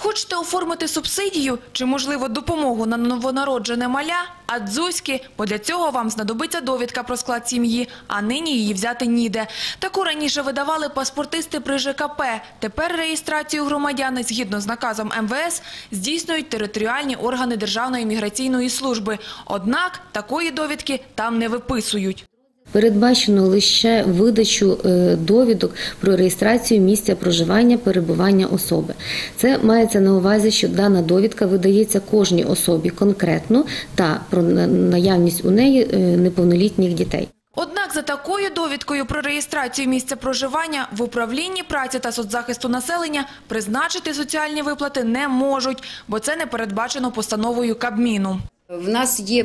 Хочете оформити субсидію чи, можливо, допомогу на новонароджене маля? А дзузьки, бо для цього вам знадобиться довідка про склад сім'ї, а нині її взяти ніде. Таку раніше видавали паспортисти при ЖКП. Тепер реєстрацію громадяни, згідно з наказом МВС, здійснюють територіальні органи Державної міграційної служби. Однак такої довідки там не виписують. Передбачено лише видачу е, довідок про реєстрацію місця проживання перебування особи. Це мається на увазі, що дана довідка видається кожній особі конкретно та про наявність у неї е, неповнолітніх дітей. Однак за такою довідкою про реєстрацію місця проживання в управлінні праці та соцзахисту населення призначити соціальні виплати не можуть, бо це не передбачено постановою Кабміну. В нас є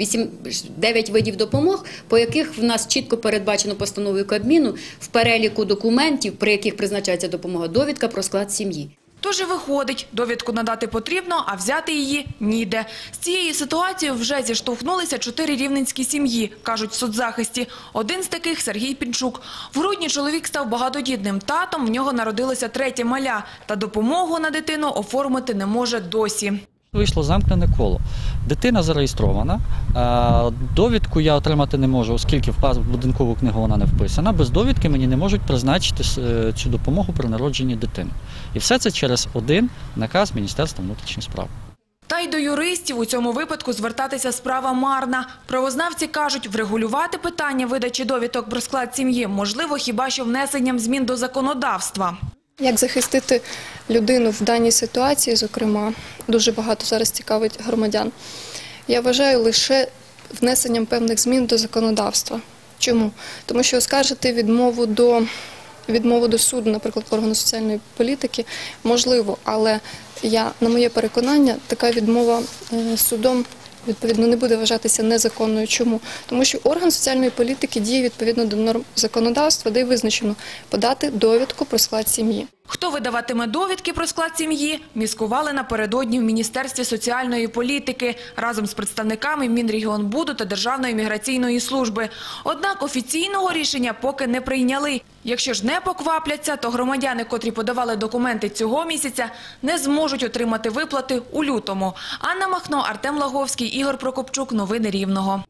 8, 9 видів допомог, по яких в нас чітко передбачено постановою Кабміну в переліку документів, при яких призначається допомога, довідка про склад сім'ї. Тож і виходить, довідку надати потрібно, а взяти її ніде. З цією ситуацією вже зіштовхнулися чотири рівненські сім'ї, кажуть в соцзахисті. Один з таких – Сергій Пінчук. В грудні чоловік став багатодітним татом, в нього народилося третє маля. Та допомогу на дитину оформити не може досі. Вийшло замкнене коло. Дитина зареєстрована. е, Довідку я отримати не можу, оскільки в будинкову книгу вона не вписана. Без довідки мені не можуть призначити е, цю допомогу при народженні дитини. І все це через один наказ Міністерства внутрішніх справ. Та й до юристів у цьому випадку звертатися справа марна. Правознавці кажуть, врегулювати питання видачі довідок про склад сім'ї можливо хіба що внесенням змін до законодавства. Як захистити людину в даній ситуації, зокрема, дуже багато зараз цікавить громадян. Я вважаю лише внесенням певних змін до законодавства. Чому? Тому що оскаржити відмову до відмову до суду, наприклад, органу соціальної політики, можливо, але я, на моє переконання, така відмова е, судом відповідно не буде вважатися незаконною. Чому? Тому що орган соціальної політики діє відповідно до норм законодавства, де й визначено подати довідку про склад сім'ї. Хто видаватиме довідки про склад сім'ї, міскували напередодні в Міністерстві соціальної політики разом з представниками Мінрегіонбуду та Державної міграційної служби. Однак офіційного рішення поки не прийняли. Якщо ж не поквапляться, то громадяни, котрі подавали документи цього місяця, не зможуть отримати виплати у лютому. Анна Махно, Артем Лаговський, Ігор Прокопчук. Новини Рівного.